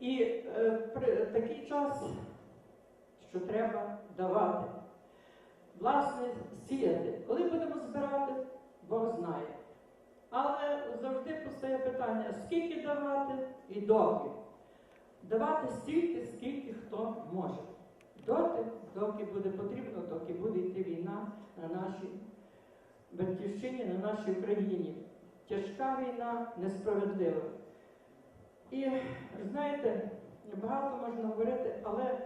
І е, такий час, що треба давати. Власне, сіяти. Коли будемо збирати, Бог знає. Але завжди постає питання, скільки давати і доки. Давати стільки, скільки хто може. Доти, доки буде потрібно, доки буде йти війна на нашій батьківщині, на нашій Україні. Тяжка війна, несправедлива. І знаєте, багато можна говорити, але е,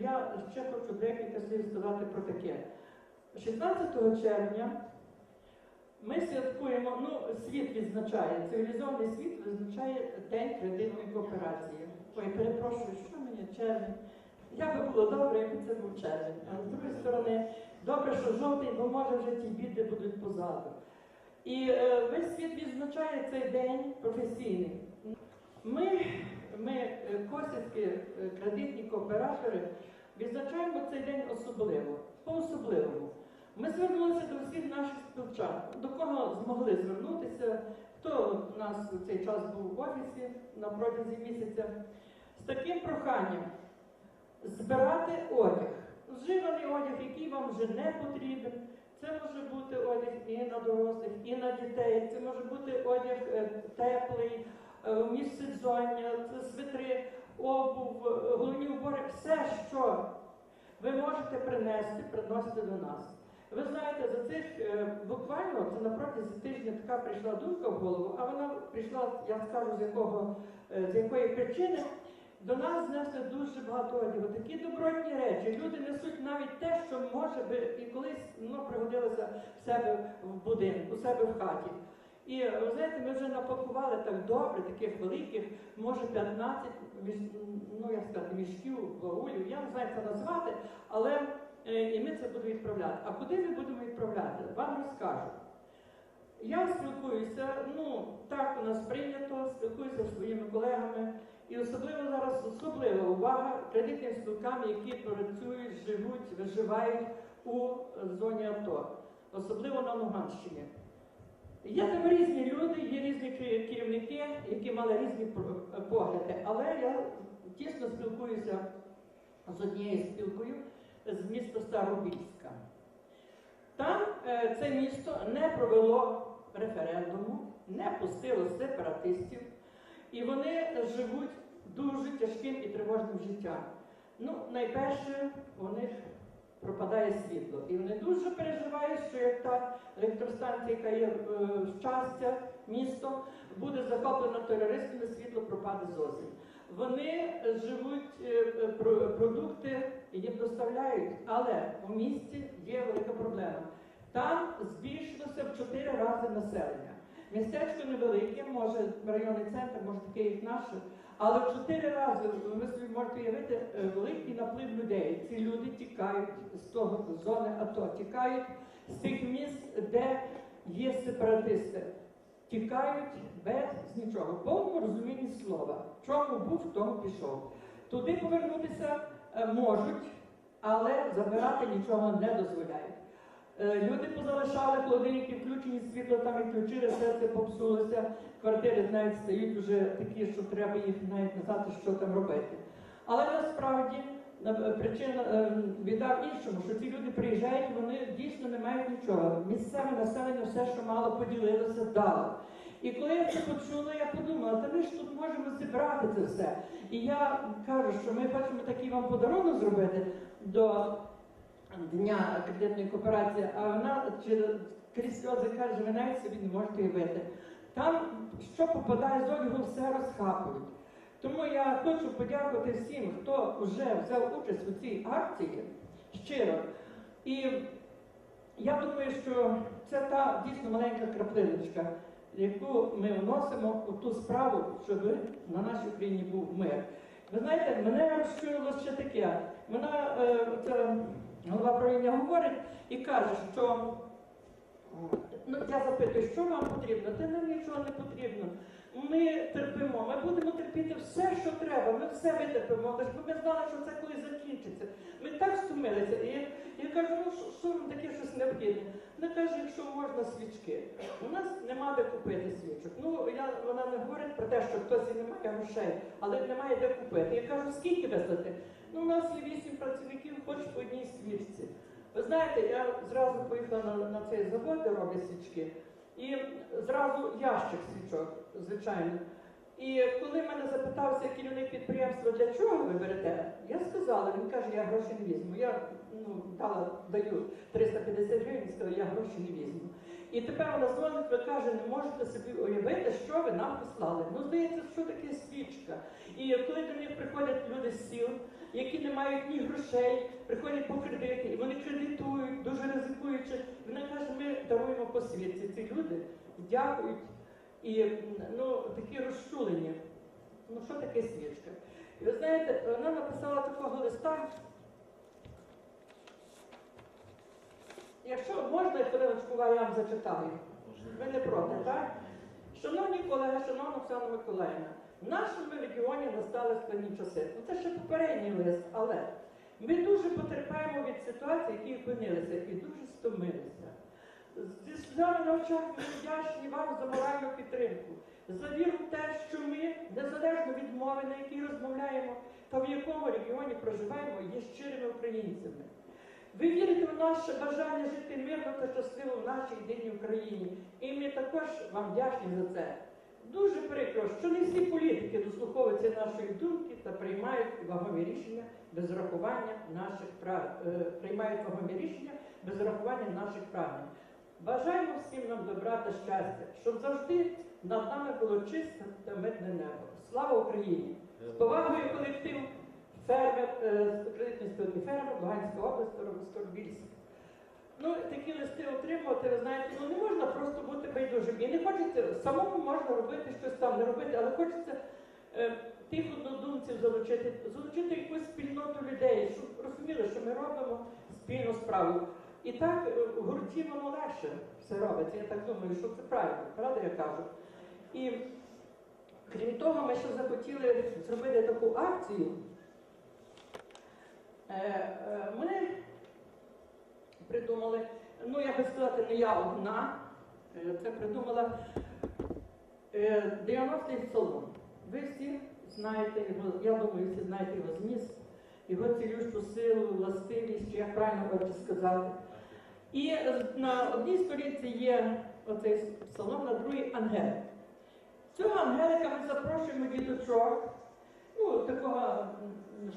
я ще хочу декілька слів сказати про таке. 16 червня ми святкуємо, ну, світ відзначає, цивілізований світ визначає День кредитної кооперації. Ой, перепрошую, що мені червень? Я би було добре, якби це був червень. А з другої сторони, добре, що жовтий, бо може вже ті біди будуть позаду. І е, весь світ відзначає цей день професійний. Ми, ми е, косівські е, кредитні кооператори, відзначаємо цей день особливо, по-особливому. Ми звернулися до всіх наших співчан, до кого змогли звернутися, хто у нас у цей час був в офісі на протязі місяця, з таким проханням збирати одяг, зживаний одяг, який вам вже не потрібен. Це може бути одяг і на дорослих, і на дітей. Це може бути одяг е, теплий, міжсезоння, це свитри, обув, е, головні убори, все, що ви можете принести, приносити до нас. Ви знаєте, за цих е, буквально це на протязі тижня така прийшла думка в голову, а вона прийшла, я скажу, з якого е, з якої причини. До нас знесли дуже багато одягу, такі добротні речі. Люди несуть навіть те, що може би і колись ну, пригодилося в себе в будинку, у себе в хаті. І е, ви знаєте, ми вже напакували так добре, таких великих, може 15 ну як сказати, мішків, баулів, я не знаю, це назвати, але е, і ми це будемо відправляти. А куди ми будемо відправляти? Вам розкажу. Я спілкуюся, ну так у нас прийнято, спілкуюся зі своїми колегами. І особливо зараз особлива увага кредитним спілкам, які працюють, живуть, виживають у зоні АТО, особливо на Луганщині. Є там різні люди, є різні керівники, які мали різні погляди, але я тісно спілкуюся з однією спілкою з міста Старобільська. Там е, це місто не провело референдуму, не пустило сепаратистів, і вони живуть дуже тяжким і тривожним життям. Ну, найперше, них пропадає світло. І вони дуже переживають, що як та електростанція, яка є е, в щастя, місто, буде захоплена терористами, світло пропаде зовсім. Вони живуть, е, е, продукти їм доставляють, але в місті є велика проблема. Там збільшилося в чотири рази населення. Містечко невелике, може районний центр, може такий як наш, але чотири рази ви собі можете уявити е, великий наплив людей. Ці люди тікають з того зони АТО, тікають з тих міст, де є сепаратисти. Тікають без нічого, повному розумінні слова. Чому був, тому пішов. Туди повернутися е, можуть, але забирати нічого не дозволяють. Е, Люди позалишали холодильники, включені світло, там відключили, все це попсулося. Квартири навіть стають вже такі, що треба їх навіть не знати, що там робити. Але насправді е, причина е, біда в іншому, що ці люди приїжджають, вони дійсно не мають нічого. Місцеве населення все, що мало, поділилося, дало. І коли я це почула, я подумала, та ми ж тут можемо зібрати це все. І я кажу, що ми хочемо такий вам подарунок зробити до дня кредитної кооперації, а вона через крізь сльози каже, ви навіть собі не можете уявити. Там, що попадає з одягу, все розхапують. Тому я хочу подякувати всім, хто вже взяв участь у цій акції щиро. І я думаю, що це та дійсно маленька краплиночка, яку ми вносимо у ту справу, щоб на нашій Україні був мир. Ви знаєте, мене розчулило ще таке. Вона, е, це голова правління говорить і каже, що ну, я запитую, що вам потрібно? Та нам нічого не потрібно. Ми терпимо, ми будемо терпіти все, що треба, ми все витерпимо, лиш би ми знали, що це коли закінчиться. Ми так стомилися. І я кажу, ну що, що вам таке щось необхідне? Вона каже, якщо можна свічки. У нас нема де купити свічок. Ну, я, вона не говорить про те, що хтось і не має грошей, але немає де купити. Я кажу, скільки везти? Ну, у нас є вісім працівників, хоч по одній свічці. Ви знаєте, я зразу поїхала на, на цей завод, де роблять свічки, і зразу ящик свічок, звичайно. І коли мене запитався керівник підприємства, для чого ви берете, я сказала, він каже, я гроші не візьму. Я ну, дала, даю 350 гривень, сказала, я гроші не візьму. І тепер вона дзвонить і каже, не можете собі уявити, що ви нам послали. Ну, здається, що таке свічка. І коли до них приходять люди з сіл, які не мають ні грошей, приходять по кредити, і вони кредитують, дуже ризикуючи. Вона каже, ми даруємо по світці. Ці люди дякують і ну, такі розчулені. Ну, що таке свічка? І ви знаєте, вона написала такого листа. Якщо можна, хвилиночку я вам зачитаю. Ви не проти, так? Шановні колеги, шановна Оксана Миколаївна, в нашому регіоні настали складні часи. Ну, це ще попередній лист, але ми дуже потерпаємо від ситуації, які опинилися, і дуже стомилися. Зі сльозами на очах ми вдячні вам за моральну підтримку, за віру в те, що ми, незалежно від мови, на якій розмовляємо, та в якому регіоні проживаємо, є щирими українцями. Ви вірите в наше бажання жити мирно та щасливо в нашій єдиній Україні. І ми також вам вдячні за це. Дуже прикро, що не всі політики дослуховуються нашої думки та приймають вагомі рішення без рахування наших прав, е, приймають вагомі рішення без рахування наших прагнень. Бажаємо всім нам добра та щастя, щоб завжди над нами було чисте та мирне небо. Слава Україні! З повагою колектив фермер, е, кредитної спілки фермер, Луганська область, Скорбільськ. Ну, такі листи отримувати, ви знаєте, ну не можна просто бути байдужим. І не хочеться, самому можна робити щось там, не робити, але хочеться е, тих однодумців залучити, залучити якусь спільноту людей, щоб розуміли, що ми робимо спільну справу. І так в гурті воно легше все робиться. Я так думаю, що це правильно, правда я кажу. І крім того, ми ще захотіли зробити таку акцію. Е, е, Ми придумали, ну я би сказати, не я одна, е, це придумала е, 90-й салон. Ви всі знаєте його, я думаю, всі знаєте його зміст, його цілющу силу, властивість, чи як правильно хочу сказати. І е, на одній сторінці є оцей салон, на другій ангел. Цього ангелика ми запрошуємо діточок, ну, такого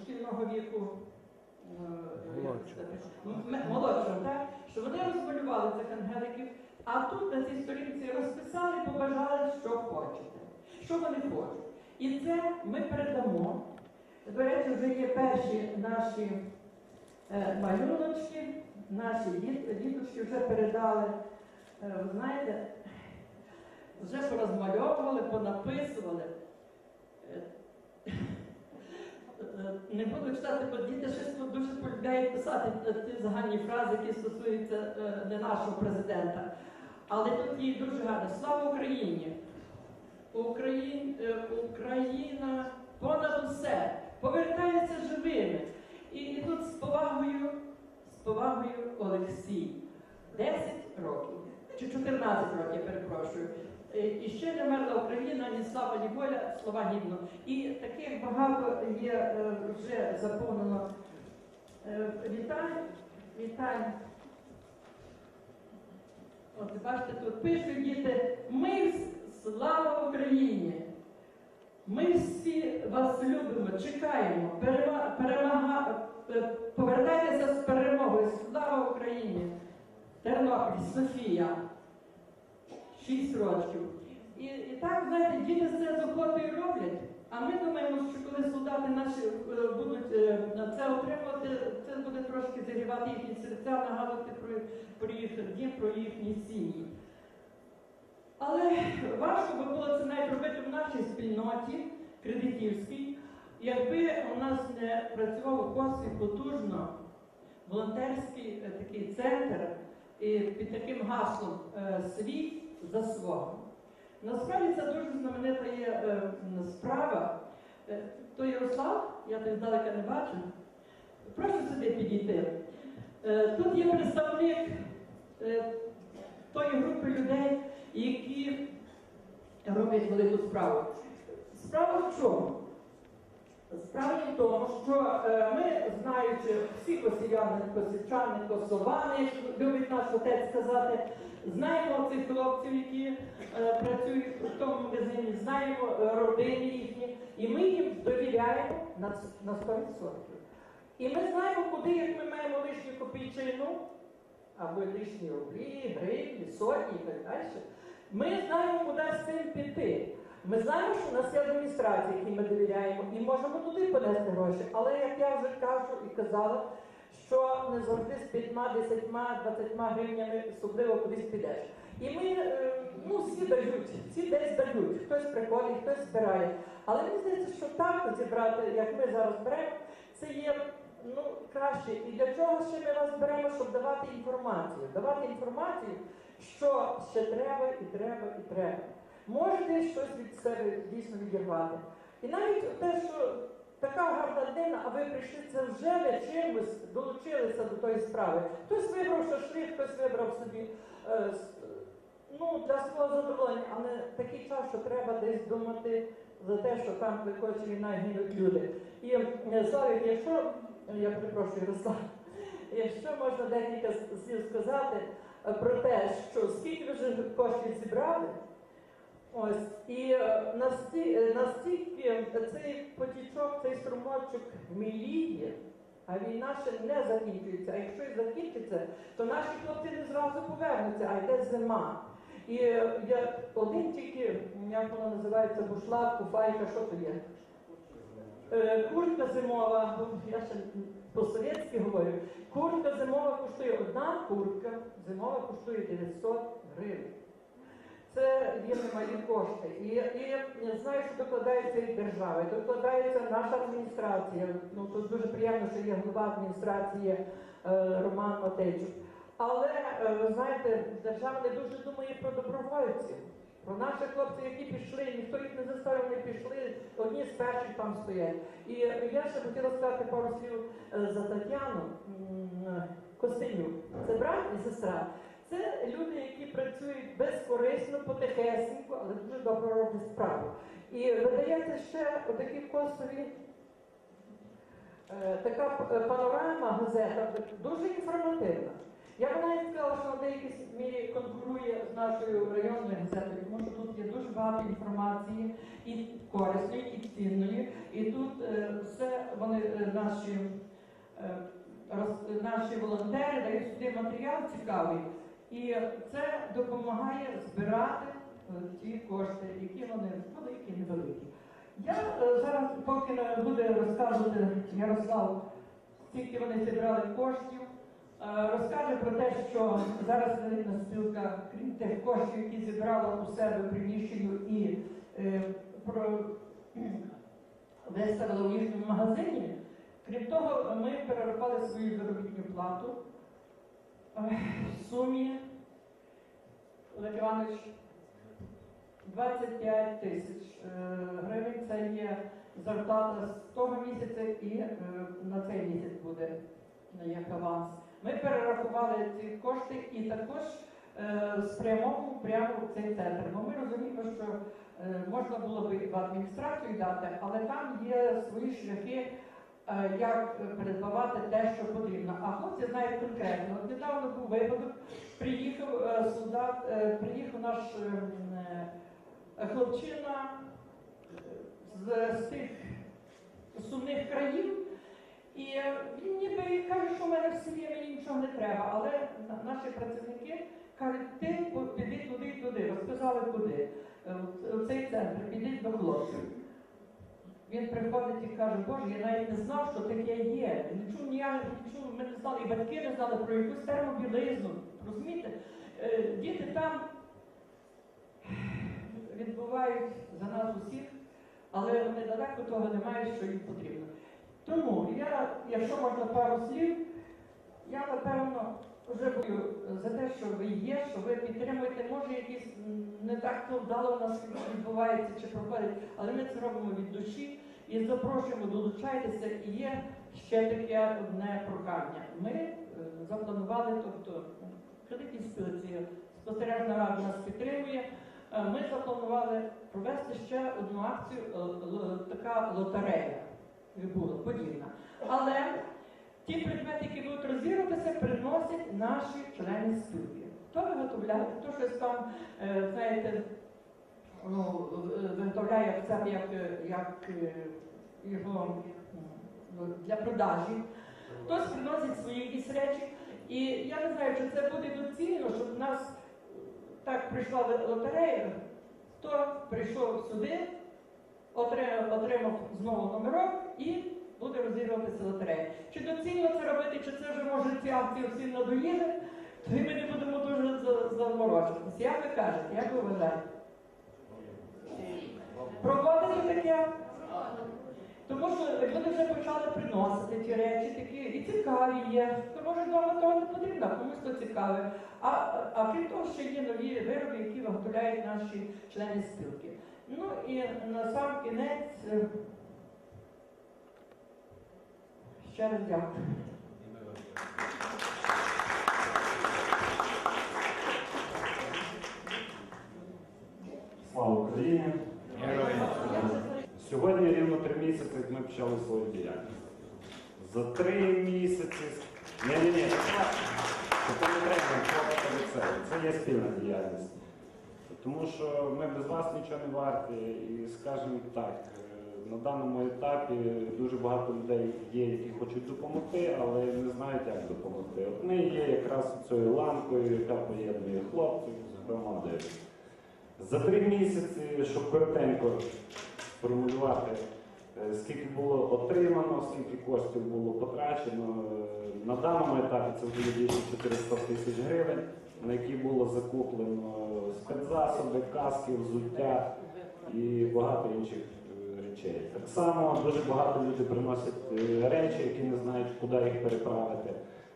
шкільного віку. е, Молодшого, розмалювали цих ангеликів, а тут на цій сторінці розписали, побажали, що хочете, що вони хочуть. І це ми передамо. До речі, вже є перші наші е, малюночки, наші діт- діточки вже передали. Е, ви знаєте, вже порозмальовували, понаписували. Е, Не буду читати, бо діти щось дуже полюбляють писати е, ті загальні фрази, які стосуються е, не нашого президента. Але тут є дуже гарно. Слава Україні! Україн, Україна понад усе повертається живими. І, і тут з повагою, з повагою Олексій. 10 років чи 14 років, я перепрошую. Е, І ще не мерла Україна, ні слава, ні воля, слова гідно. І таких багато є е, вже заповнено е, вітань. Вітань. От бачите, тут пишуть діти, ми слава Україні! Ми всі вас любимо, чекаємо, перема- перемага, е, повертайтеся з перемогою. Слава Україні! Тернопіль, Софія. 6 років. І, і так, знаєте, діти це з охотою роблять. А ми думаємо, що коли солдати наші е, будуть е, це отримувати, це буде трошки зігрівати їхні серця, нагадувати про, про їх дім, про їхні сім'ї. Але важко би було це навіть робити в нашій спільноті кредитівській, якби у нас не працював Косві потужно волонтерський е, такий центр і під таким гаслом свій за свого. Насправді це дуже знаменита є е, справа. Е, то Ярослав, я тебе здалека не бачу. Прошу сюди підійти. Е, тут є представник е, тої групи людей, які роблять велику справу. Справа в чому? Справа в тому, що е, ми, знаючи всі косіяни, косівчани, косовани, любить наш отець сказати, знаємо цих хлопців, які е, працюють в тому магазині, знаємо е, родини їхні, і ми їм довіряємо на, на 100%. І ми знаємо, куди, як ми маємо лишню копійчину, або лишні рублі, гривні, сотні і так далі. Ми знаємо, куди з цим піти. Ми знаємо, що у нас є адміністрація, якій ми довіряємо, і можемо туди понести гроші. Але як я вже кажу і казала, що не завжди з 5, 10, 20 гривнями особливо кудись підеш. І ми е, ну, всі дають, всі десь дають. Хтось приходить, хтось збирає. Але мені здається, що так зібрати, як ми зараз беремо, це є ну, краще. І для чого ще ми вас беремо, щоб давати інформацію? Давати інформацію, що ще треба, і треба, і треба. Можете щось від себе дійсно відірвати. І навіть те, що така гарна дина, а ви прийшли це вже ви чимось долучилися до тої справи. Хтось вибрав шашлик, хтось вибрав собі е, ну, для свого задоволення, але такий час, що треба десь думати за те, що там викоче війна гинуть люди. І е, Славік, якщо я перепрошую, Ярослав, якщо можна декілька слів сказати е, про те, що скільки вже коштів зібрали. Ось і е, насті- е, настільки цей потічок, цей струмочок міліє, а війна ще не закінчується. А якщо і закінчиться, то наші хлопці не зразу повернуться, а йде зима. І е, я один тільки, як воно називається, бушлат, куфайка, що то є? Е, Куртка зимова, я ще по-совєтськи говорю, куртка зимова коштує одна куртка, зимова коштує 900 гривень. Це є немалі кошти. І, і знаю, що докладається і держава, докладається наша адміністрація. Ну тут дуже приємно, що є голова адміністрації е, Роман Матейчук. Але е, знаєте, держава не дуже думає про добровольців, про наших хлопців, які пішли, ніхто їх не заставив, вони пішли, одні з перших там стоять. І я ще хотіла сказати пару слів е, за Тетяну Костенюк. Це брат і сестра. Це люди, які працюють безкорисно, потихесенько, але дуже добре роблять справу. І видається ще отакі косові. е, Така панорама газета дуже інформативна. Я б навіть сказала, що на деякій мірі конкурує з нашою районною газетою, тому що тут є дуже багато інформації і корисної, і цінної. І тут е, все вони е, наші, е, наші волонтери дають сюди матеріал цікавий. І це допомагає збирати е, ті кошти, які вони великі, невеликі. Я е, зараз, поки буде розказувати Ярослав, скільки вони зібрали коштів, е, розкаже про те, що зараз велика спілка, крім тих коштів, які зібрала у себе приміщенню і е, про, виставила у їхньому магазині. Крім того, ми перерахували свою заробітну плату сумі Олег Іванович 25 тисяч е, гривень. Це є зарплата з того місяця і е, на цей місяць буде е, як аванс. Ми перерахували ці кошти і також е, спрямовували прямо в цей центр. Бо ми розуміємо, що е, можна було би в адміністрацію дати, але там є свої шляхи. Е, Як придбавати те, що потрібно. А хлопці знають конкретно. От недавно був випадок, приїхав е, солдат, е, приїхав наш хлопчина з, з тих сумних країв, і він ніби каже, що в мене в селі мені нічого не треба. Але наші працівники кажуть, ти піди туди і туди, розказали куди. В- цей центр, підіть до хлопців. Він приходить і каже, Боже, я навіть не знав, що таке є. Не чув ніяк, не чув, ми не знали, і батьки не знали про якусь термобілизну. Розумієте? Е, Діти там відбувають за нас усіх, але вони далеко того не мають, що їм потрібно. Тому я, якщо можна пару слів, я напевно вже бою за те, що ви є, що ви підтримуєте, може якісь не так то вдало в нас відбувається чи проходить, але ми це робимо від душі і запрошуємо, долучайтеся. І є ще таке одне прохання. Ми е, запланували, тобто в спілці спостережна рада нас підтримує. Е, Ми запланували провести ще одну акцію, е, така лотерея була подібна. Але ті предмети, які приносять наші члени спілки. Хто виготовляє, хто щось там, е, знаєте, ну, е, виготовляє себе як, е, як його ну, для продажі. Хтось приносить свої якісь речі. І я не знаю, чи це буде доцільно, щоб в нас так прийшла лотерея, хто прийшов сюди, отримав, отримав знову номерок і буде розігруватися лотерея. Чи доцільно це робити, чи це вже може ці акції всім надоїли, то ми не будемо дуже за- заморочуватися. Як ви кажете, як ви вважаєте? Проводити таке? Тому що люди вже почали приносити ті речі такі і цікаві є. То може вдома того не потрібно, комусь то цікаве. А, а крім того, ще є нові вироби, які виготовляють наші члени спілки. Ну і на сам кінець е, ще раз дякую. Слава Україні! Сьогодні рівно три місяці, ми почали свою діяльність. За три місяці. Ні, ні, це не треба. Це є спільна діяльність. Тому що ми без вас нічого не варті. І скажімо так, на даному етапі дуже багато людей є, які хочуть допомогти, але не знають, як допомогти. От ми є якраз цією ланкою, яка поєднує хлопців з громадою. За три місяці, щоб коротенько сформулювати, е, скільки було отримано, скільки коштів було потрачено. е, На даному етапі це вже більше 400 тисяч гривень, на які було закуплено спецзасоби, каски, взуття і багато інших речей. Так само дуже багато людей приносять е, речі, які не знають, куди їх переправити.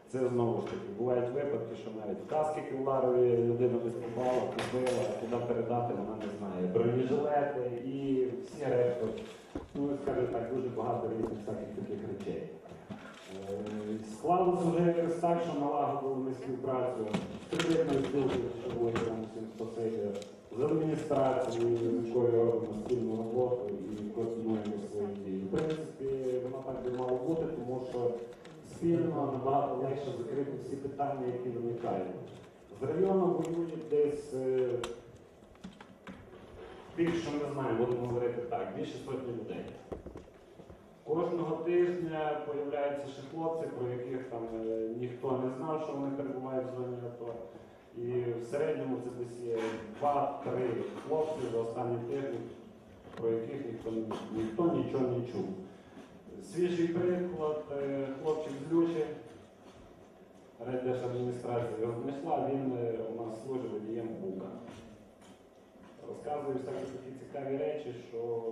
Це знову ж таки бувають випадки, що навіть каски кевларові людина десь попала, купила, куди передати, вона не знає. Бронежилети і всі решта. Ну, скажімо так, дуже багато різних всяких таких речей. Е, Склалося вже так, що налагодили ми співпрацю з кредитною що було прямо всім спасибі, з адміністрацією, якою робимо спільну роботу і координуємо свої дії. В принципі, воно так би мало бути, тому що спільно набагато легше закрити всі питання, які виникають. З району воюють десь е, більше, не знаю, будемо говорити так, більше сотні людей. Кожного тижня появляються ще хлопці, про яких там е, ніхто не знав, що вони перебувають в зоні АТО. І в середньому це десь є 2-3 хлопці за останні тижні, про яких ніхто, ніхто нічого не чув. Свіжий приклад, е, хлопчик з Лючі, райдержадміністрації його знайшла, він е, у нас служить водієм Бука. Розказує всякі такі цікаві речі, що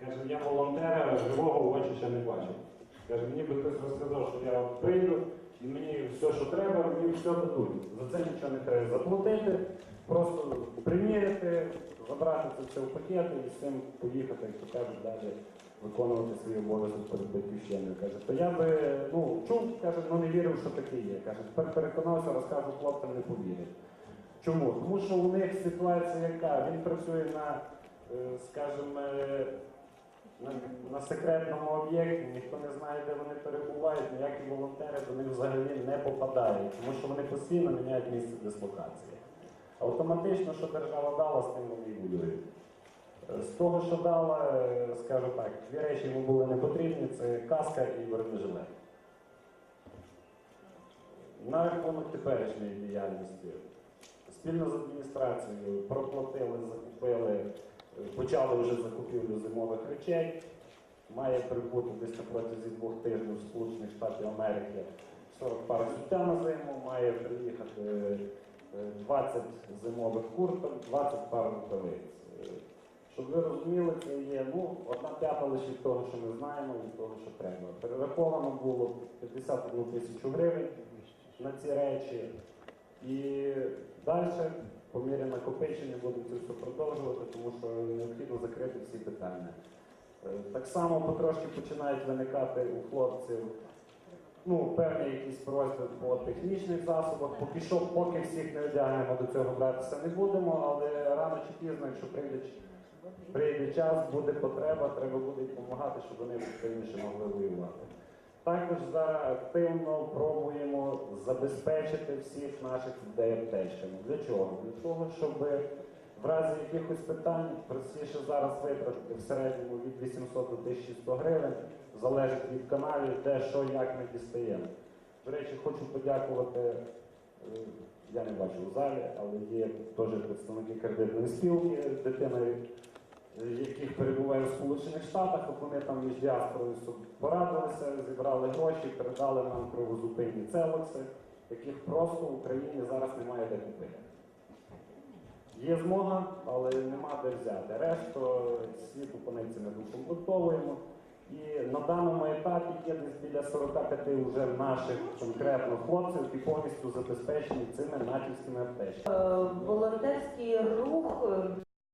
каже, я волонтера живого очі ще не бачив. Каже, мені би хтось розказав, що я прийду і мені все, що треба, мені все дадуть. За це нічого не треба заплатити, просто приміряти, забрати це все в пакети і з цим поїхати, як то кажуть, далі виконувати свій обов'язок перед батьківщиною. Каже, то я би ну, чув, каже, ну не вірив, що таке є. Каже, тепер переконався, розкажу хлопцям, не повірять. Чому? Тому що у них ситуація яка? Він працює на, е, скажімо, на, секретному об'єкті, ніхто не знає, де вони перебувають, ніякі волонтери до них взагалі не попадають, тому що вони постійно міняють місце дислокації. Автоматично, що держава дала, з тим вони і воюють. Е, З того, що дала, е, скажу так, дві речі йому були не потрібні, це каска і бронежилет. На рахунок теперішньої діяльності. Спільно з адміністрацією проплатили, закупили, почали вже закупівлю зимових речей. Має прибути десь на протязі двох тижнів Сполучених Штатів Америки 40 пар взуття на зиму, має приїхати е, 20 зимових курток, 20 пар рукавиць. Е, Щоб ви розуміли, це є ну, одна п'ята лише від того, що ми знаємо, від того, що треба. Перераховано було 51 тисячу гривень на ці речі. І далі, по мірі накопичення, будемо це все продовжувати, тому що необхідно закрити всі питання. Е, Так само потрошки починають виникати у хлопців ну, певні якісь просьби по технічних засобах. Поки що, поки всіх не одягнемо, до цього братися не будемо, але рано чи пізно, якщо прийде, прийде час, буде потреба, треба буде допомагати, щоб вони активніше могли воювати. Також зараз активно пробуємо забезпечити всіх наших людей аптечками. Для чого? Для того, щоб в разі якихось питань простіше зараз витратити в середньому від 800 до 1100 гривень, залежить від каналів, де що, як ми дістаємо. До речі, хочу подякувати, е, я не бачу в залі, але є теж представники кредитної спілки, дитина, е, яких перебуває в Сполучених Штатах, от вони там між діаспорою порадилися, зібрали гроші, передали нам кровозупинні целокси, яких просто в Україні зараз немає де купити. Є змога, але нема де взяти. Решту світу по ним ми докомплектовуємо. І на даному етапі є десь біля 45 вже наших конкретно хлопців, які повністю забезпечені цими натівськими аптечками. Е, Волонтерський рух е,